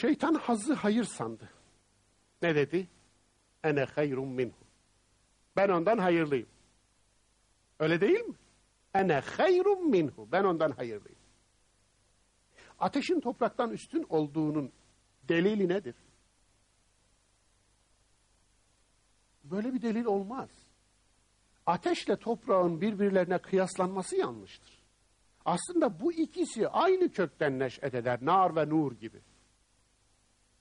Şeytan hazzı hayır sandı. Ne dedi? Ene hayrun minhu. Ben ondan hayırlıyım. Öyle değil mi? Ene hayrun minhu. Ben ondan hayırlıyım. Ateşin topraktan üstün olduğunun delili nedir? Böyle bir delil olmaz. Ateşle toprağın birbirlerine kıyaslanması yanlıştır. Aslında bu ikisi aynı kökten neş'et eder. Nar ve nur gibi.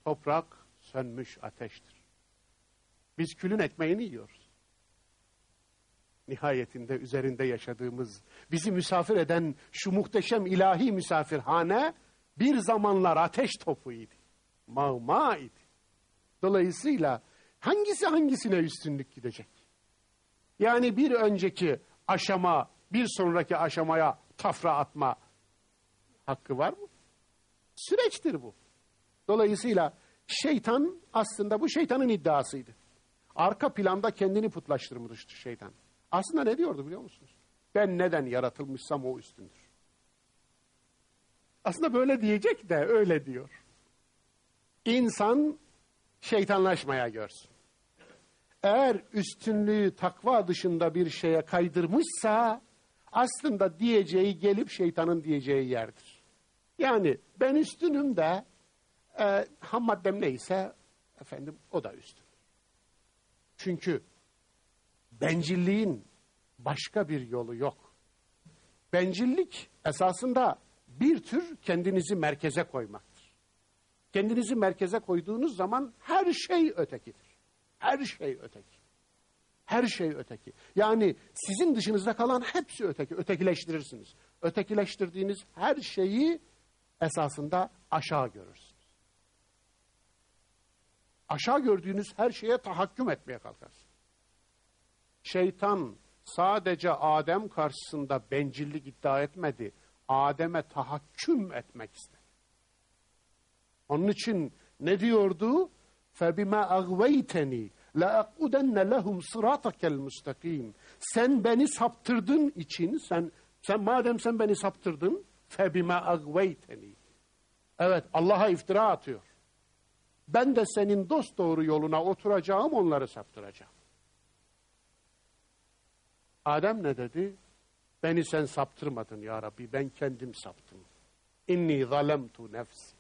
Toprak sönmüş ateştir. Biz külün ekmeğini yiyoruz. Nihayetinde üzerinde yaşadığımız, bizi misafir eden şu muhteşem ilahi misafirhane bir zamanlar ateş topuydu. Mağma idi. Dolayısıyla hangisi hangisine üstünlük gidecek? Yani bir önceki aşama, bir sonraki aşamaya tafra atma hakkı var mı? Süreçtir bu. Dolayısıyla şeytan aslında bu şeytanın iddiasıydı. Arka planda kendini putlaştırmıştı şeytan. Aslında ne diyordu biliyor musunuz? Ben neden yaratılmışsam o üstündür. Aslında böyle diyecek de öyle diyor. İnsan şeytanlaşmaya görsün. Eğer üstünlüğü takva dışında bir şeye kaydırmışsa aslında diyeceği gelip şeytanın diyeceği yerdir. Yani ben üstünüm de e, ham maddem neyse efendim o da üstün. Çünkü bencilliğin başka bir yolu yok. Bencillik esasında bir tür kendinizi merkeze koymaktır. Kendinizi merkeze koyduğunuz zaman her şey ötekidir. Her şey öteki. Her şey öteki. Yani sizin dışınızda kalan hepsi öteki. Ötekileştirirsiniz. Ötekileştirdiğiniz her şeyi esasında aşağı görürsünüz Aşağı gördüğünüz her şeye tahakküm etmeye kalkarsınız. Şeytan sadece Adem karşısında bencillik iddia etmedi. Adem'e tahakküm etmek istedi. Onun için ne diyordu? فَبِمَا أَغْوَيْتَنِي لَاَقُدَنَّ لَهُمْ صِرَاطَكَ الْمُسْتَقِيمِ Sen beni saptırdın için, sen, sen madem sen beni saptırdın, فَبِمَا أَغْوَيْتَنِي Evet, Allah'a iftira atıyor. Ben de senin dost doğru yoluna oturacağım, onları saptıracağım. Adem ne dedi? Beni sen saptırmadın ya Rabbi, ben kendim saptım. İnni zalemtu nefsi.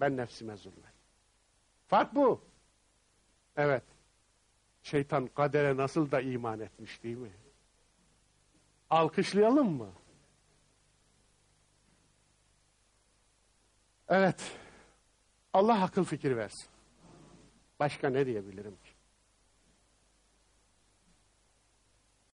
Ben nefsime zulmettim. Fark bu. Evet. Şeytan kadere nasıl da iman etmiş değil mi? Alkışlayalım mı? Evet. Allah akıl fikir versin. Başka ne diyebilirim ki?